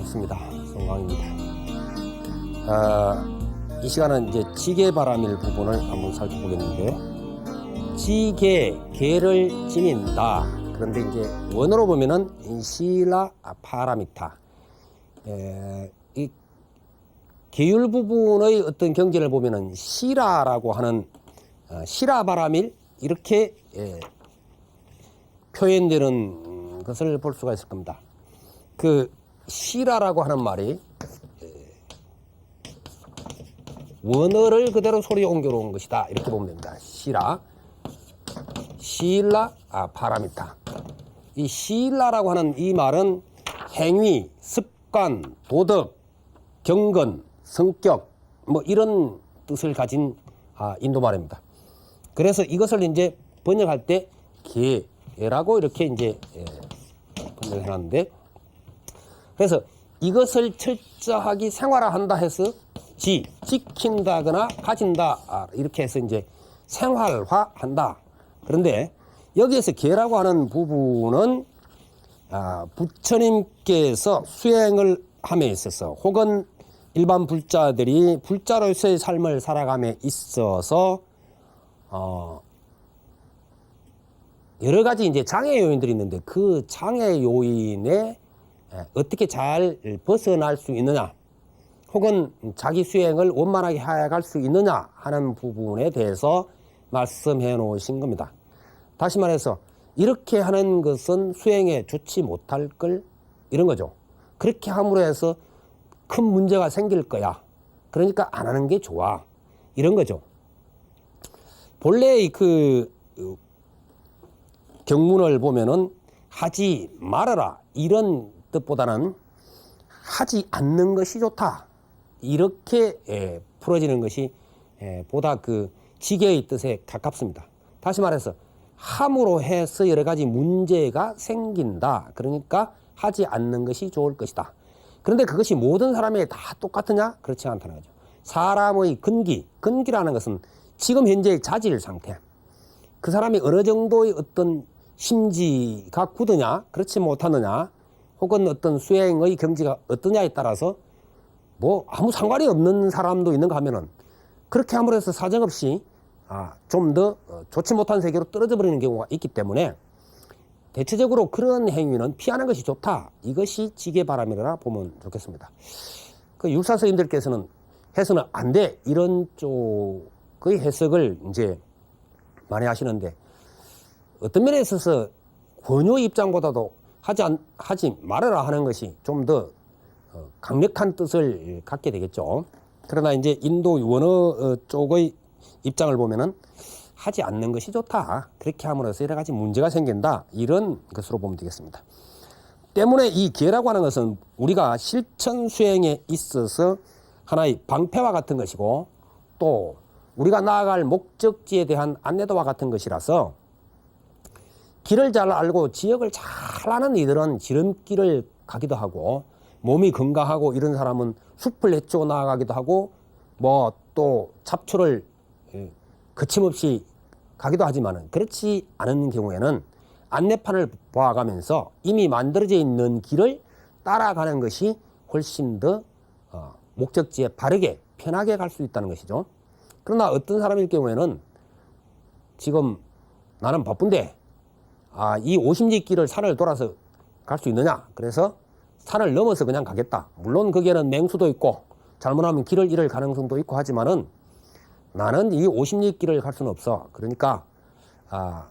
반갑습니다. 송광입니다. 아, 이 시간은 이제 지게 바람일 부분을 한번 살펴보겠는데, 지게, 개를 지닌다. 그런데 이제 원어로 보면은 시라 파라미타. 에, 이 계율 부분의 어떤 경제를 보면은 시라라고 하는 어, 시라 바람일 이렇게 예, 표현되는 것을 볼 수가 있을 겁니다. 그 시라라고 하는 말이 에, 원어를 그대로 소리에 옮겨놓은 것이다 이렇게 보면 됩니다. 시라 시일라 아 파라미타 이 시일라라고 하는 이 말은 행위, 습관, 도덕, 경건, 성격 뭐 이런 뜻을 가진 아, 인도 말입니다. 그래서 이것을 이제 번역할 때 개라고 이렇게 이제 예, 번역을 해놨는데 그래서 이것을 철저하게 생활화한다 해서 지 지킨다거나 가진다 아, 이렇게 해서 이제 생활화한다. 그런데 여기에서 개라고 하는 부분은 아, 부처님께서 수행을 함에 있어서 혹은 일반 불자들이 불자로서의 삶을 살아감에 있어서 어, 여러 가지 이제 장애 요인들이 있는데 그 장애 요인에 에, 어떻게 잘 벗어날 수 있느냐 혹은 자기 수행을 원만하게 해갈 수 있느냐 하는 부분에 대해서 말씀해 놓으신 겁니다. 다시 말해서 이렇게 하는 것은 수행에 좋지 못할 걸 이런 거죠. 그렇게 함으로 해서 큰 문제가 생길 거야. 그러니까 안 하는 게 좋아. 이런 거죠. 본래 그 어, 경문을 보면은 하지 말아라 이런 뜻보다는 하지 않는 것이 좋다 이렇게 예, 풀어지는 것이 예, 보다 그 지게의 뜻에 가깝습니다. 다시 말해서 함으로 해서 여러 가지 문제가 생긴다. 그러니까 하지 않는 것이 좋을 것이다. 그런데 그것이 모든 사람에게 다 똑같으냐? 그렇지 않다는 거죠. 사람의 근기, 근기라는 것은 지금 현재의 자질 상태. 그 사람이 어느 정도의 어떤 심지가 굳으냐, 그렇지 못하느냐, 혹은 어떤 수행의 경지가 어떠냐에 따라서 뭐 아무 상관이 없는 사람도 있는가 하면은 그렇게 함으로 해서 사정없이 아, 좀 더 좋지 못한 세계로 떨어져 버리는 경우가 있기 때문에 대체적으로 그런 행위는 피하는 것이 좋다. 이것이 지게바람이라 보면 좋겠습니다. 그 육사서인들께서는 해서는 안 돼. 이런 쪽의 해석을 이제 많이 하시는데 어떤 면에 있어서 권유 입장보다도 하지 않, 하지 말아라 하는 것이 좀더 어, 강력한 뜻을 갖게 되겠죠. 그러나 이제 인도 원어 어, 쪽의 입장을 보면은 하지 않는 것이 좋다. 그렇게 함으로써 여러 가지 문제가 생긴다. 이런 것으로 보면 되겠습니다. 때문에 이 기회라고 하는 것은 우리가 실천 수행에 있어서 하나의 방패와 같은 것이고 또 우리가 나아갈 목적지에 대한 안내도와 같은 것이라서 길을 잘 알고 지역을 잘 아는 이들은 지름길을 가기도 하고 몸이 건강하고 이런 사람은 숲을 헤치고 나아가기도 하고 뭐 또 잡초를 예, 거침없이 가기도 하지만은 그렇지 않은 경우에는 안내판을 보아가면서 이미 만들어져 있는 길을 따라가는 것이 훨씬 더 어, 목적지에 바르게 편하게 갈 수 있다는 것이죠. 그러나 어떤 사람일 경우에는 지금 나는 바쁜데 아, 이 오심지 길을 산을 돌아서 갈 수 있느냐? 그래서 산을 넘어서 그냥 가겠다. 물론 거기에는 맹수도 있고 잘못하면 길을 잃을 가능성도 있고 하지만은 나는 이 50리 길을 갈 수는 없어. 그러니까 아,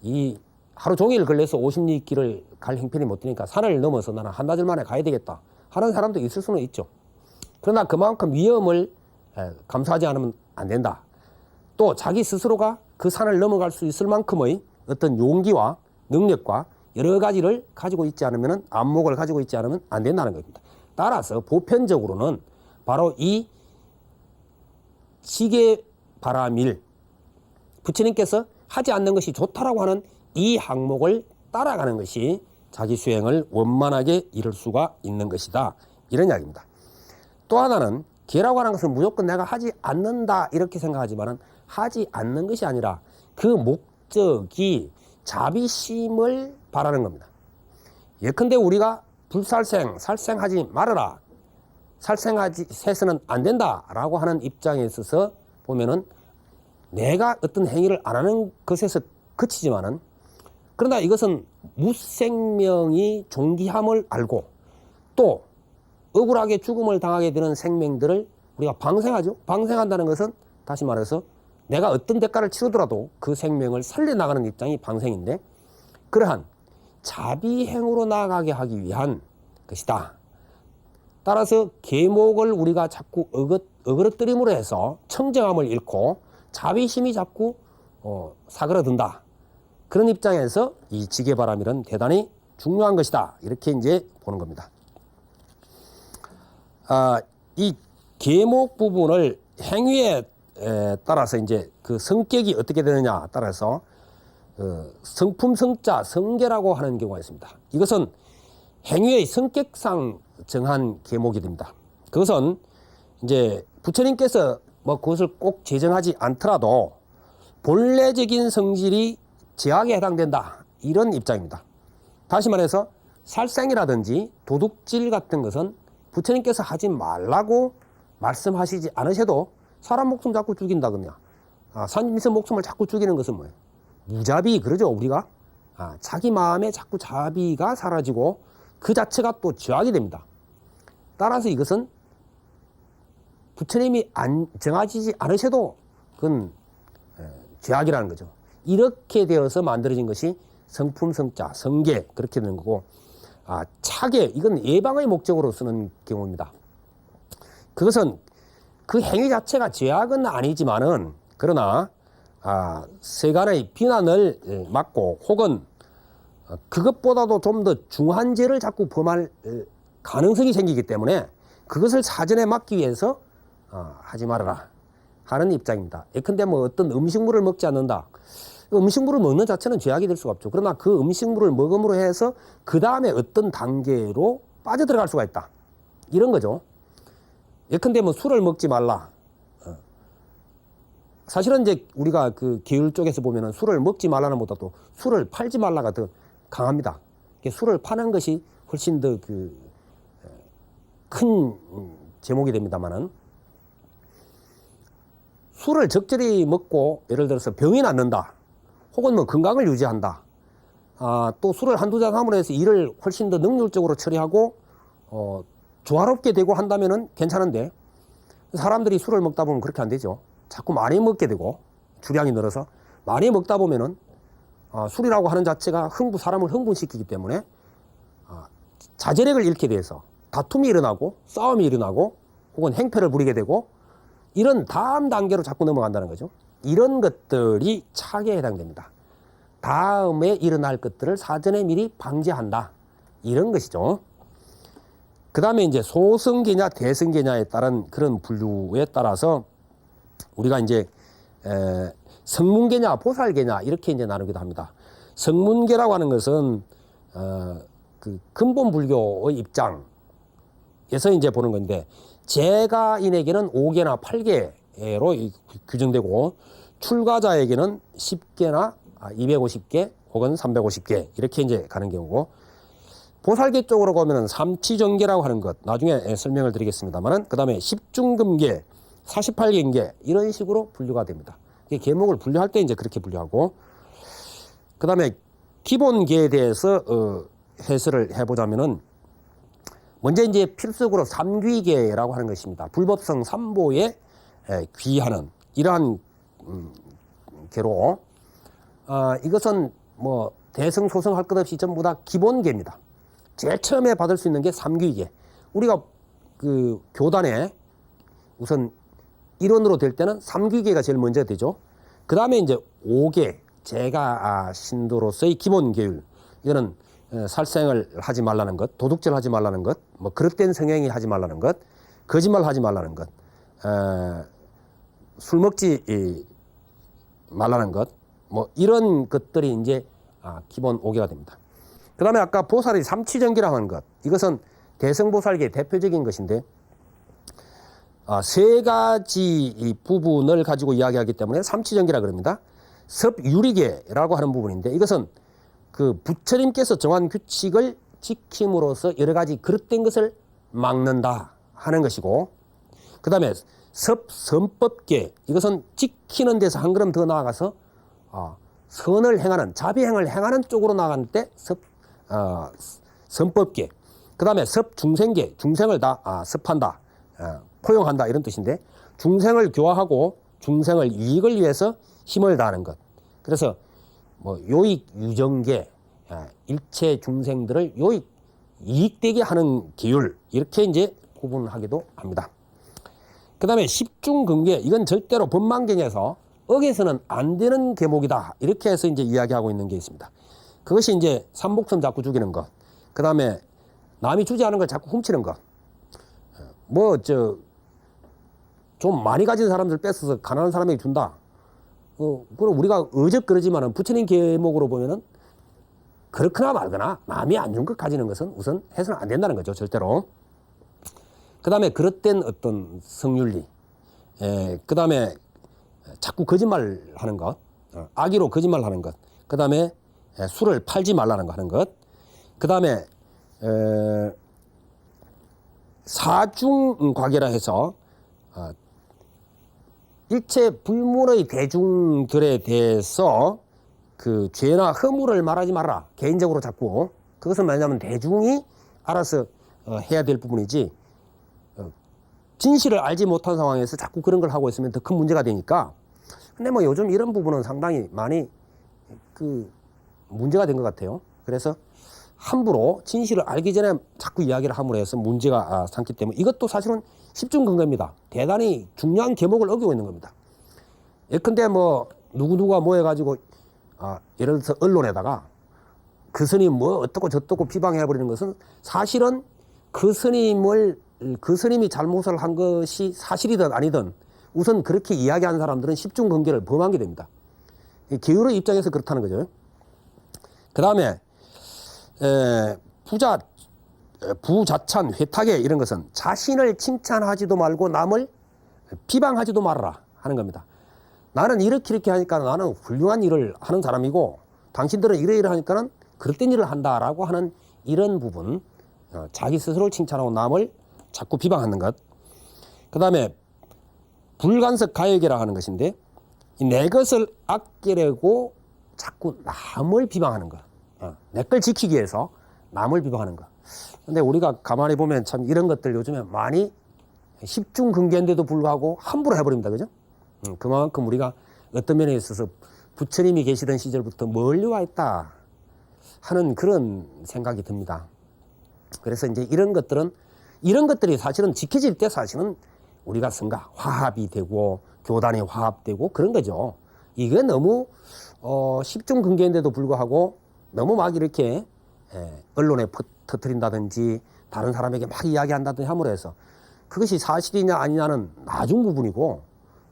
이 하루 종일 걸려서 50리 길을 갈 형편이 못 되니까 산을 넘어서 나는 한나절 만에 가야 되겠다. 하는 사람도 있을 수는 있죠. 그러나 그만큼 위험을 에, 감수하지 않으면 안 된다. 또 자기 스스로가 그 산을 넘어갈 수 있을 만큼의 어떤 용기와 능력과 여러 가지를 가지고 있지 않으면 안목을 가지고 있지 않으면 안 된다는 겁니다. 따라서 보편적으로는 바로 이 지게 바라밀 부처님께서 하지 않는 것이 좋다라고 하는 이 항목을 따라가는 것이 자기 수행을 원만하게 이룰 수가 있는 것이다. 이런 이야기입니다. 또 하나는 기라고 하는 것은 무조건 내가 하지 않는다 이렇게 생각하지만은 하지 않는 것이 아니라 그 목 적이 자비심을 바라는 겁니다. 예컨대 우리가 불살생, 살생하지 말아라. 살생하지 해서는 안 된다 라고 하는 입장에 있어서 보면은 내가 어떤 행위를 안 하는 것에서 그치지만은 그러나 이것은 무생명이 존귀함을 알고 또 억울하게 죽음을 당하게 되는 생명들을 우리가 방생하죠. 방생한다는 것은 다시 말해서 내가 어떤 대가를 치르더라도 그 생명을 살려나가는 입장이 방생인데 그러한 자비행으로 나아가게 하기 위한 것이다. 따라서 계목을 우리가 자꾸 어긋, 어그러뜨림으로 해서 청정함을 잃고 자비심이 자꾸 어, 사그러든다. 그런 입장에서 이 지게바람일은 대단히 중요한 것이다. 이렇게 이제 보는 겁니다. 아, 이 계목 부분을 행위에 에, 따라서 이제 그 성격이 어떻게 되느냐 따라서 어, 성품 성자 성계라고 하는 경우가 있습니다. 이것은 행위의 성격상 정한 계목이 됩니다. 그것은 이제 부처님께서 뭐 그것을 꼭 제정하지 않더라도 본래적인 성질이 제약에 해당된다 이런 입장입니다. 다시 말해서 살생이라든지 도둑질 같은 것은 부처님께서 하지 말라고 말씀하시지 않으셔도 사람 목숨 자꾸 죽인다거나 아, 산짐승 목숨을 자꾸 죽이는 것은 뭐예요? 무자비 그러죠 우리가 아, 자기 마음에 자꾸 자비가 사라지고 그 자체가 또 죄악이 됩니다. 따라서 이것은 부처님이 안, 정하시지 않으셔도 그건 에, 죄악이라는 거죠. 이렇게 되어서 만들어진 것이 성품 성자 성계 그렇게 되는 거고 아, 차계 이건 예방의 목적으로 쓰는 경우입니다. 그것은 그 행위 자체가 죄악은 아니지만은 그러나 아, 세간의 비난을 예, 막고 혹은 어, 그것보다도 좀 더 중한 죄를 자꾸 범할 에, 가능성이 생기기 때문에 그것을 사전에 막기 위해서 어, 하지 말아라 하는 입장입니다. 예컨대 뭐 어떤 음식물을 먹지 않는다. 음식물을 먹는 자체는 죄악이 될 수가 없죠. 그러나 그 음식물을 먹음으로 해서 그 다음에 어떤 단계로 빠져들어갈 수가 있다. 이런 거죠. 예컨대 뭐 술을 먹지 말라. 어. 사실은 이제 우리가 그 계율 쪽에서 보면은 술을 먹지 말라는 보다도 술을 팔지 말라가 더 강합니다. 술을 파는 것이 훨씬 더 그 큰 제목이 됩니다만은 술을 적절히 먹고 예를 들어서 병이 낫는다. 혹은 뭐 건강을 유지한다. 아, 또 술을 한두 잔 함으로 해서 일을 훨씬 더 능률적으로 처리하고 어, 조화롭게 되고 한다면은 괜찮은데 사람들이 술을 먹다 보면 그렇게 안 되죠. 자꾸 많이 먹게 되고 주량이 늘어서 많이 먹다 보면은 아, 술이라고 하는 자체가 흥부 사람을 흥분시키기 때문에 아, 자제력을 잃게 돼서 다툼이 일어나고 싸움이 일어나고 혹은 행패를 부리게 되고 이런 다음 단계로 자꾸 넘어간다는 거죠. 이런 것들이 차계에 해당됩니다. 다음에 일어날 것들을 사전에 미리 방지한다. 이런 것이죠. 그 다음에 이제 소승계냐 대승계냐에 따른 그런 분류에 따라서 우리가 이제 에, 성문계냐 보살계냐 이렇게 이제 나누기도 합니다. 성문계라고 하는 것은 어, 그 근본 불교의 입장에서 이제 보는 건데 제가인에게는 5개나 8개로 규정되고 출가자에게는 10개나 250개 혹은 350개 이렇게 이제 가는 경우고 보살계 쪽으로 보면은 삼치정계라고 하는 것 나중에 설명을 드리겠습니다만은 그 다음에 십중금계, 48개인계 이런 식으로 분류가 됩니다. 이게 계목을 분류할 때 이제 그렇게 분류하고 그 다음에 기본계에 대해서 어, 해설을 해보자면은 먼저 이제 필수적으로 삼귀계라고 하는 것입니다. 불법성 삼보에 에, 귀하는 이러한 음, 계로 아, 이것은 뭐 대승 소승 할 것 없이 전부 다 기본계입니다. 제일 처음에 받을 수 있는 게 삼귀계. 우리가 그 교단에 우선 일원으로 될 때는 삼귀계가 제일 먼저 되죠. 그 다음에 이제 오계 제가 아, 신도로서의 기본 계율 이거는 에, 살생을 하지 말라는 것, 도둑질 하지 말라는 것, 뭐 그릇된 성행위 하지 말라는 것, 거짓말 하지 말라는 것, 에, 술 먹지 이, 말라는 것, 뭐 이런 것들이 이제 아, 기본 오개가 됩니다. 그 다음에 아까 보살이 삼치정기라고 하는 것, 이것은 대성보살계의 대표적인 것인데 아, 세 가지 이 부분을 가지고 이야기하기 때문에 삼치정기라 그럽니다. 섭유리계라고 하는 부분인데 이것은 그 부처님께서 정한 규칙을 지킴으로써 여러 가지 그릇된 것을 막는다 하는 것이고 그 다음에 섭선법계 이것은 지키는 데서 한 걸음 더 나아가서 아, 선을 행하는 자비행을 행하는 쪽으로 나가는 때 섭, 어, 선법계. 그 다음에 섭중생계. 중생을 다 아, 섭한다. 어, 포용한다. 이런 뜻인데 중생을 교화하고 중생을 이익을 위해서 힘을 다하는 것. 그래서 뭐 요익 유정계 아, 일체 중생들을 요익 이익되게 하는 기율. 이렇게 이제 구분하기도 합니다. 그 다음에 십중근계. 이건 절대로 법망경에서 어에서는 안 되는 계목이다. 이렇게 해서 이제 이야기하고 있는 게 있습니다. 그것이 이제 삼복선 자꾸 죽이는 것, 그 다음에 남이 주지 않은 걸 자꾸 훔치는 것, 뭐 저 좀 많이 가진 사람들 뺏어서 가난한 사람에게 준다. 어, 그럼 우리가 어적 그러지만은 부처님 계목으로 보면은 그렇거나 말거나 남이 안 준 것 가지는 것은 우선 해서는 안 된다는 거죠 절대로. 그 다음에 그릇된 어떤 성윤리, 그 다음에 자꾸 거짓말 하는 것, 어, 악의로 거짓말 하는 것, 그 다음에 술을 팔지 말라는 거 하는 것, 그 다음에 사중과계라 해서 어, 일체 불문의 대중들에 대해서 그 죄나 허물을 말하지 마라. 개인적으로 자꾸 그것은 뭐냐면 대중이 알아서 어, 해야 될 부분이지 어, 진실을 알지 못한 상황에서 자꾸 그런 걸 하고 있으면 더 큰 문제가 되니까. 근데 뭐 요즘 이런 부분은 상당히 많이 그 문제가 된 것 같아요. 그래서 함부로 진실을 알기 전에 자꾸 이야기를 함으로 해서 문제가 아, 삼기 때문에 이것도 사실은 십중 근거입니다. 대단히 중요한 계목을 어기고 있는 겁니다. 예컨대 뭐 누구누가 모여가지고 아, 예를 들어서 언론에다가 그 스님 뭐 어떻고 저떻고 비방해버리는 것은 사실은 그 스님을 그 스님이 잘못을 한 것이 사실이든 아니든 우선 그렇게 이야기한 사람들은 십중 근계를 범한 게 됩니다. 기울의 입장에서 그렇다는 거죠. 그 다음에 부자 부자찬 회탁에 이런 것은 자신을 칭찬하지도 말고 남을 비방하지도 말아라 하는 겁니다. 나는 이렇게 이렇게 하니까 나는 훌륭한 일을 하는 사람이고 당신들은 이래 이래 하니까는 그릇된 일을 한다라고 하는 이런 부분 어, 자기 스스로를 칭찬하고 남을 자꾸 비방하는 것. 그 다음에 불간섭 가역이라 하는 것인데 내 것을 아끼려고 자꾸 남을 비방하는 것. 어, 내걸 지키기 위해서 남을 비방하는 것. 근데 우리가 가만히 보면 참 이런 것들 요즘에 많이 십중 근계인데도 불구하고 함부로 해버립니다. 그죠? 음, 그만큼 우리가 어떤 면에 있어서 부처님이 계시던 시절부터 멀리 와 있다 하는 그런 생각이 듭니다. 그래서 이제 이런 것들은 이런 것들이 사실은 지켜질 때 사실은 우리가 뭔가 화합이 되고 교단이 화합되고 그런 거죠. 이게 너무 어, 십중근계인데도 불구하고 너무 막 이렇게 예, 언론에 퍼, 터트린다든지 다른 사람에게 막 이야기한다든지 함으로 해서 그것이 사실이냐 아니냐는 나중 부분이고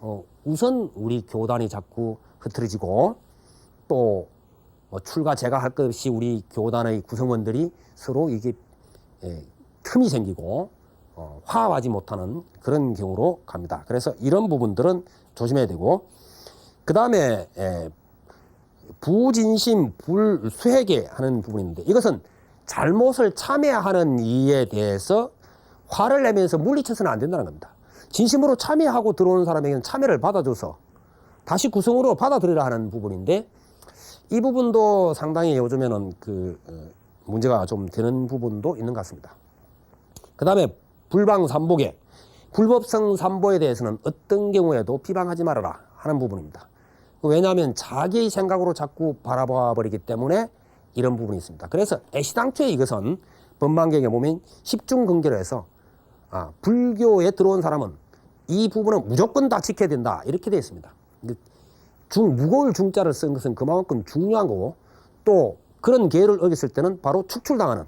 어, 우선 우리 교단이 자꾸 흐트러지고 또 뭐 출가 제가 할 것 없이 우리 교단의 구성원들이 서로 이게 예, 틈이 생기고 어, 화합하지 못하는 그런 경우로 갑니다. 그래서 이런 부분들은 조심해야 되고 그 다음에 예, 부진심 불수회계 하는 부분인데 이것은 잘못을 참여하는 이에 대해서 화를 내면서 물리쳐서는 안 된다는 겁니다. 진심으로 참여하고 들어오는 사람에게는 참여를 받아줘서 다시 구성으로 받아들이라 하는 부분인데 이 부분도 상당히 요즘에는 그 어, 문제가 좀 되는 부분도 있는 것 같습니다. 그 다음에 불방삼복에 불법성 삼보에 대해서는 어떤 경우에도 비방하지 말아라 하는 부분입니다. 왜냐하면 자기의 생각으로 자꾸 바라봐 버리기 때문에 이런 부분이 있습니다. 그래서 애시당초에 이것은 법망경에 보면 십중근계로 해서 아, 불교에 들어온 사람은 이 부분은 무조건 다 지켜야 된다 이렇게 되어 있습니다. 중 무거울 중자를 쓴 것은 그만큼 중요한 거고 또 그런 계를 어겼을 때는 바로 축출당하는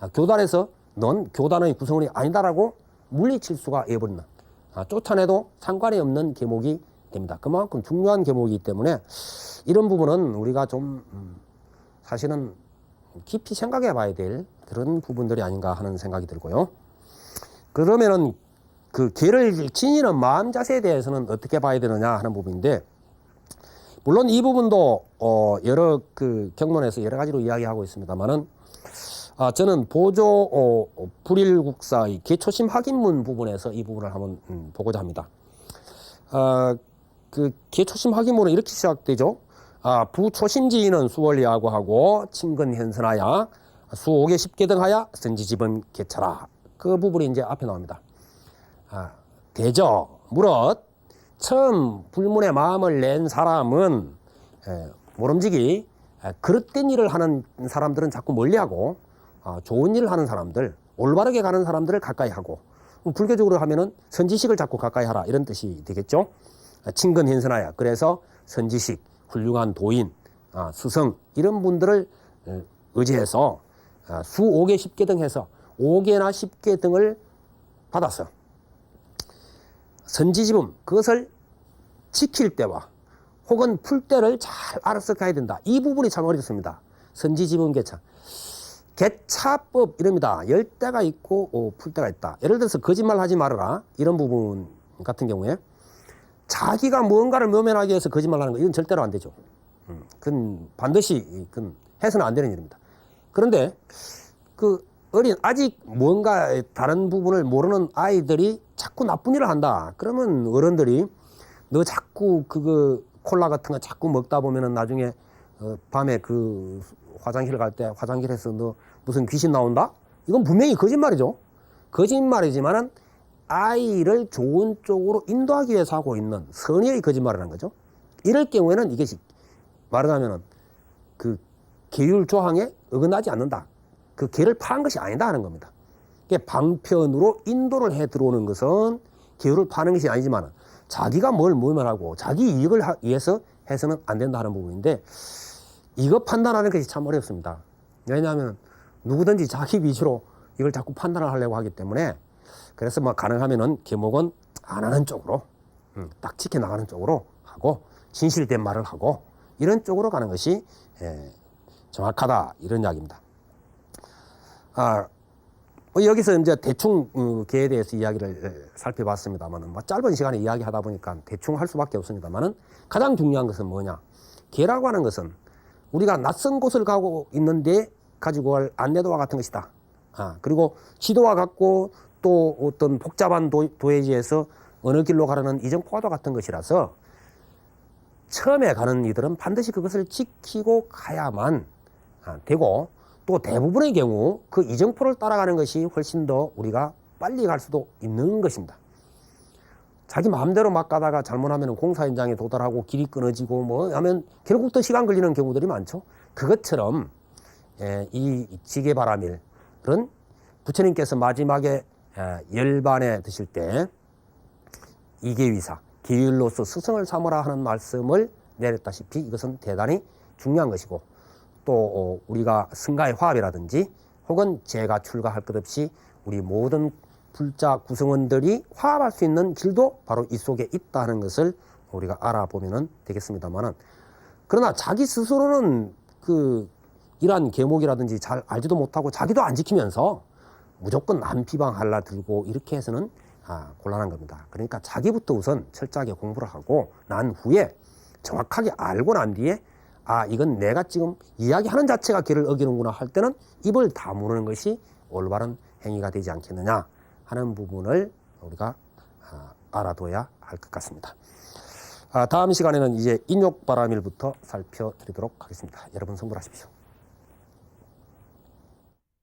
아, 교단에서 넌 교단의 구성원이 아니다라고 물리칠 수가 해버리는 아, 쫓아내도 상관이 없는 계목이 됩니다. 그만큼 중요한 계목이기 때문에 이런 부분은 우리가 좀 음, 사실은 깊이 생각해 봐야 될 그런 부분들이 아닌가 하는 생각이 들고요. 그러면은 그 개를 지니는 마음 자세에 대해서는 어떻게 봐야 되느냐 하는 부분인데 물론 이 부분도 어 여러 그 경론에서 여러 가지로 이야기하고 있습니다만은 아, 저는 보조 어, 어, 불일국사의 개초심 확인문 부분에서 이 부분을 한번 음, 보고자 합니다. 아, 그 개초심 확인문은 이렇게 시작되죠. 아, 부초심지인은 수월리하고하고 친근 현선하야 수옥에 십계 등하야 선지집은 개차라. 그 부분이 이제 앞에 나옵니다. 아, 대저 무릇 처음 불문의 마음을 낸 사람은 에, 모름지기 에, 그릇된 일을 하는 사람들은 자꾸 멀리하고 아, 좋은 일을 하는 사람들 올바르게 가는 사람들을 가까이 하고 뭐 불교적으로 하면은 선지식을 자꾸 가까이 하라 이런 뜻이 되겠죠. 아, 친근현선하야 그래서 선지식 훌륭한 도인 아, 스승 이런 분들을 에, 의지해서 아, 수 5개 10개 등 해서 5개나 10개 등을 받았어요. 선지지분 그것을 지킬 때와 혹은 풀 때를 잘 알아서 가야 된다. 이 부분이 참 어렵습니다. 선지지분 개차. 개차법 이럽니다. 열 때가 있고 어, 풀 때가 있다. 예를 들어서 거짓말 하지 말아라. 이런 부분 같은 경우에 자기가 무언가를 묘면하기 위해서 거짓말하는 거 이건 절대로 안 되죠. 음, 그건 반드시 그건 해서는 안 되는 일입니다. 그런데 그 어린 아직 뭔가 다른 부분을 모르는 아이들이 자꾸 나쁜 일을 한다. 그러면 어른들이 너 자꾸 그거 콜라 같은 거 자꾸 먹다 보면은 나중에 어, 밤에 그 화장실 갈 때 화장실에서 너 무슨 귀신 나온다? 이건 분명히 거짓말이죠. 거짓말이지만은 아이를 좋은 쪽으로 인도하기 위해서 하고 있는 선의의 거짓말이라는 거죠. 이럴 경우에는 이것이 말하자면은 그 계율 조항에 어긋나지 않는다. 그 계를 파한 것이 아니다 하는 겁니다. 이게 방편으로 인도를 해 들어오는 것은 계율을 파는 것이 아니지만 자기가 뭘 모면하고 자기 이익을 하- 위해서 해서는 안 된다 하는 부분인데 이거 판단하는 것이 참 어렵습니다. 왜냐하면 누구든지 자기 위주로 이걸 자꾸 판단을 하려고 하기 때문에 그래서 뭐 가능하면은 계목은 안 하는 쪽으로 음, 딱 지켜 나가는 쪽으로 하고 진실된 말을 하고 이런 쪽으로 가는 것이 예, 정확하다 이런 이야기입니다. 아, 뭐 여기서 이제 대충 어, 개에 대해서 이야기를 에, 살펴봤습니다만은 뭐 짧은 시간에 이야기하다 보니까 대충 할 수밖에 없습니다만은 가장 중요한 것은 뭐냐? 개라고 하는 것은 우리가 낯선 곳을 가고 있는데 가지고 갈 안내도와 같은 것이다. 아, 그리고 지도와 같고 또 어떤 복잡한 도, 도해지에서 어느 길로 가려는 이정포와도 같은 것이라서 처음에 가는 이들은 반드시 그것을 지키고 가야만 아, 되고 또 대부분의 경우 그 이정포를 따라가는 것이 훨씬 더 우리가 빨리 갈 수도 있는 것입니다. 자기 마음대로 막 가다가 잘못하면 공사 현장에 도달하고 길이 끊어지고 뭐 하면 결국 더 시간 걸리는 경우들이 많죠. 그것처럼 예, 이 지게바라밀은 부처님께서 마지막에 예, 열반에 드실 때 이계위사 기율로서 스승을 삼으라 하는 말씀을 내렸다시피 이것은 대단히 중요한 것이고 또 어, 우리가 승가의 화합이라든지 혹은 제가 출가할 것 없이 우리 모든 불자 구성원들이 화합할 수 있는 길도 바로 이 속에 있다는 것을 우리가 알아보면 되겠습니다만은 그러나 자기 스스로는 그 이러한 계목이라든지 잘 알지도 못하고 자기도 안 지키면서 무조건 남 비방할라 들고 이렇게 해서는 아, 곤란한 겁니다. 그러니까 자기부터 우선 철저하게 공부를 하고 난 후에 정확하게 알고 난 뒤에 아 이건 내가 지금 이야기하는 자체가 길을 어기는구나 할 때는 입을 다무는 것이 올바른 행위가 되지 않겠느냐 하는 부분을 우리가 아, 알아둬야 할 것 같습니다. 아, 다음 시간에는 이제 인욕바라밀부터 살펴드리도록 하겠습니다. 여러분 성불하십시오.